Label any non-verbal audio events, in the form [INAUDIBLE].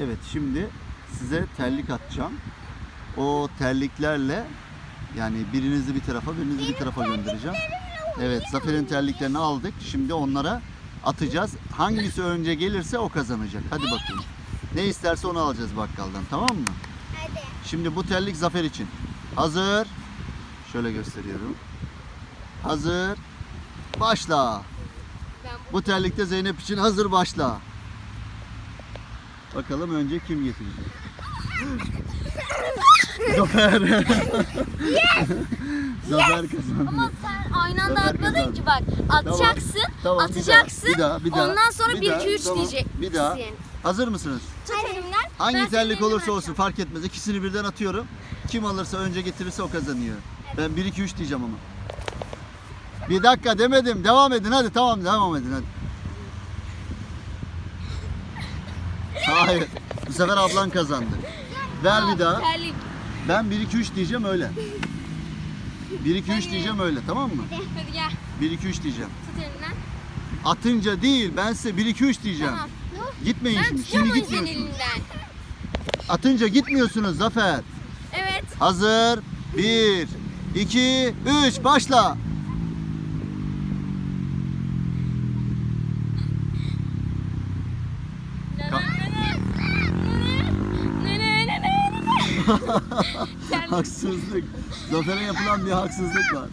Evet şimdi size terlik atacağım. O terliklerle yani birinizi bir tarafa birinizi bir tarafa göndereceğim. Evet Zafer'in terliklerini aldık. Şimdi onlara atacağız. Hangisi önce gelirse o kazanacak. Hadi bakayım. Ne isterse onu alacağız bakkaldan tamam mı? Hadi. Şimdi bu terlik Zafer için. Hazır. Şöyle gösteriyorum. Hazır. Başla. Ben Bu terlikte Zeynep için hazır başla. Bakalım önce kim getirecek? [LAUGHS] Zafer. [LAUGHS] Zafer kazandı. Ama sen aynı anda Zafer atmadın kazandı. ki bak. Atacaksın, Tamam, bir daha, atacaksın. bir daha, bir daha, ondan sonra bir 1 daha, 2 3 tamam, diyecek. bir daha. Hazır mısınız? Tut elimden. ben Hangi senin terlik olursa olsun fark etmez. İkisini birden atıyorum. Kim alırsa önce getirirse o kazanıyor. Ben 1 2 3 diyeceğim ama. Bir dakika demedim. Devam edin hadi tamam devam edin hadi. Hayır. Bu sefer ablan kazandı. Ver bir daha. Terlik. Ben 1 2 3 diyeceğim öyle. 1 2 3 diyeceğim öyle tamam mı? Hadi gel. 1 2 3 diyeceğim. Tut elimden. Atınca değil ben size 1 2 3 diyeceğim. Tamam. Gitmeyin Ben şimdi. Şimdi o yüzden gitmiyorsunuz. elinden. Atınca gitmiyorsunuz Zafer. Evet. Hazır. 1 2 3 başla. [LAUGHS] Haksızlık. Zafer'e yapılan bir haksızlık var.